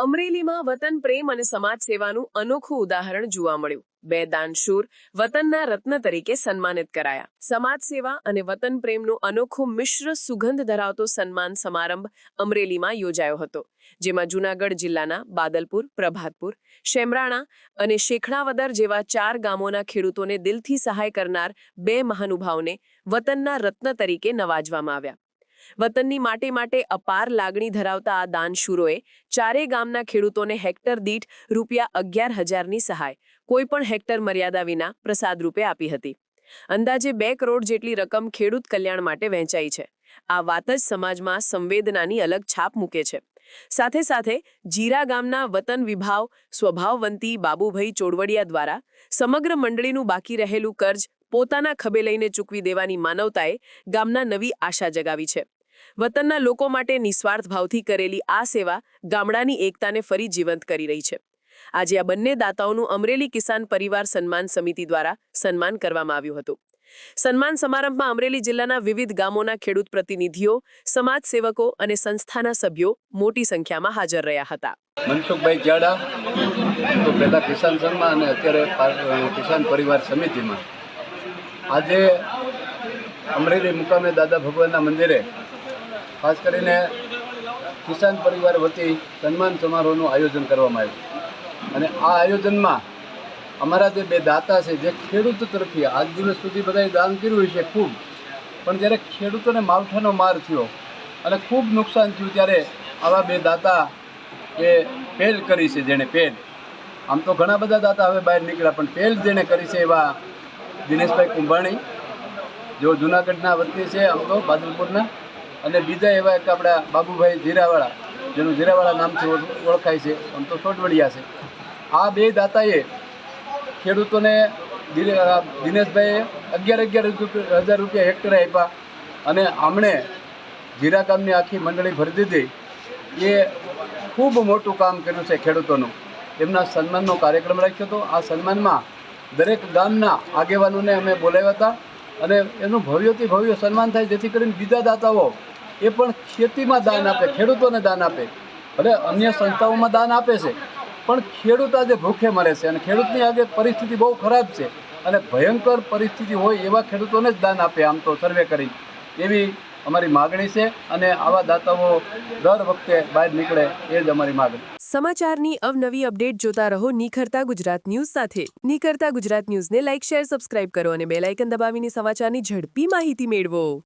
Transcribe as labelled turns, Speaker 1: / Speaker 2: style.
Speaker 1: અમરેલીમાં વતન પ્રેમ અને સમાજ સેવાનું અનોખું ઉદાહરણ જોવા મળ્યું. બે દાનશૂર વતનના રત્ન તરીકે સન્માનિત કરાયા. સમાજ સેવા અને વતન પ્રેમનું અનોખું મિશ્ર સુગંધ ધરાવતો સન્માન સમારંભ અમરેલીમાં યોજાયો હતો, જેમાં જૂનાગઢ જિલ્લાના બાદલપુર, પ્રભાતપુર, શેમરાણા અને શેખડાવદર જેવા ચાર ગામોના ખેડૂતોને દિલથી સહાય કરનાર બે મહાનુભાવને વતનના રત્ન તરીકે નવાજવામાં આવ્યા. વતનની માટી માટે અપાર લાગણી ધરાવતા આ દાનશૂરોએ ચારે ગામના ખેડૂતોને હેક્ટર દીઠ રૂપિયા અગિયાર હજારની સહાય કોઈપણ હેક્ટર મર્યાદા વિના પ્રસાદ રૂપે આપી હતી. અંદાજે બે કરોડ જેટલી રકમ ખેડૂત કલ્યાણ માટે વહેંચાઈ છે. આ વાત જ સમાજમાં સંવેદનાની અલગ છાપ મૂકે છે. સાથે સાથે જીરા ગામના વતન વિભાવ સ્વભાવવંતી બાબુભાઈ ચોડવડિયા દ્વારા સમગ્ર મંડળીનું બાકી રહેલું કર્જ પોતાના ખભે લઈને ચૂકવી દેવાની માનવતાએ ગામના નવી આશા જગાવી છે. વતનના લોકો માટે નિસ્વાર્થ ભાવથી કરેલી આ સેવા ગામડાની એકતાને ફરી જીવંત કરી રહી છે. આજે આ બંને દાતાઓનું અમરેલી કિસાન પરિવાર સન્માન સમિતિ દ્વારા સન્માન કરવામાં આવ્યું હતું. સન્માન સમારંભમાં અમરેલી જિલ્લાના વિવિધ ગામોના ખેડૂત પ્રતિનિધિઓ સમાજ સેવકો અને સંસ્થાના સભ્યો મોટી સંખ્યામાં હાજર રહ્યા હતા.
Speaker 2: મનસુખભાઈ જાડા, તો પહેલાં કિસાન સન્માન અને અત્યારે કિસાન પરિવાર સમિતિમાં. આજે અમરેલી મુકામે દાદા ભગવાનના મંદિરે ખાસ કરીને કિસાન પરિવાર વતી સન્માન સમારોહનું આયોજન કરવામાં આવ્યું. અને આ આયોજનમાં અમારા જે બે દાતા છે, જે ખેડૂત તરફી આજ દિવસ સુધી બધાએ દાન કર્યું છે ખૂબ. પણ જ્યારે ખેડૂતોને માવઠાનો માર થયો અને ખૂબ નુકસાન થયું ત્યારે આવા બે દાતા એ પહેલ કરી છે જેણે પહેલ આમ તો ઘણા બધા દાતા હવે બહાર નીકળ્યા, પણ પહેલ જેણે કરી છે એવા દિનેશભાઈ કુંભાણી જો જુનાગઢના વતની છે, આમ તો બાદલપુરના અને બીજા એવા એક આપણા બાબુભાઈ જીરાવાળા, જેનું જીરાવાળા નામથી ઓળ- ઓળખાય છે, આમ તો સોટવડિયા છે. આ બે દાતાએ ખેડૂતોને દિનેશભાઈએ અગિયાર અગિયાર હજાર રૂપિયા હેક્ટરે આપ્યા અને આમણે જીરા કામની આખી મંડળી ભરી દીધી. એ ખૂબ મોટું કામ કર્યું છે ખેડૂતોનું. એમના સન્માનનો કાર્યક્રમ રાખ્યો હતો. આ સન્માનમાં દરેક ગામના આગેવાનોને અમે બોલાવ્યા હતા અને એનું ભવ્યથી ભવ્ય સન્માન થાય, જેથી કરીને બીજા દાતાઓ એ પણ ખેતીમાં દાન આપે, ખેડૂતોને દાન આપે. ભલે અન્ય સંસ્થાઓમાં દાન આપે છે, પણ ખેડૂત આજે ભૂખે મરે છે અને ખેડૂતની આજે પરિસ્થિતિ બહુ ખરાબ છે. અને ભયંકર પરિસ્થિતિ હોય એવા ખેડૂતોને જ દાન આપે આમ તો સર્વે કરી. એવી અમારી માગણી છે અને આવા દાતાઓ દર વખતે બહાર નીકળે એ જ અમારી માગણી.
Speaker 1: સમાચારની અવનવી અપડેટ જોતા રહો નિખરતા ગુજરાત ન્યૂઝ સાથે. નિખરતા ગુજરાત ન્યૂઝને લાઇક, શેર, સબસ્ક્રાઇબ કરો અને બેલ આઇકન દબાવીને સમાચારની ઝડપી માહિતી મેળવો.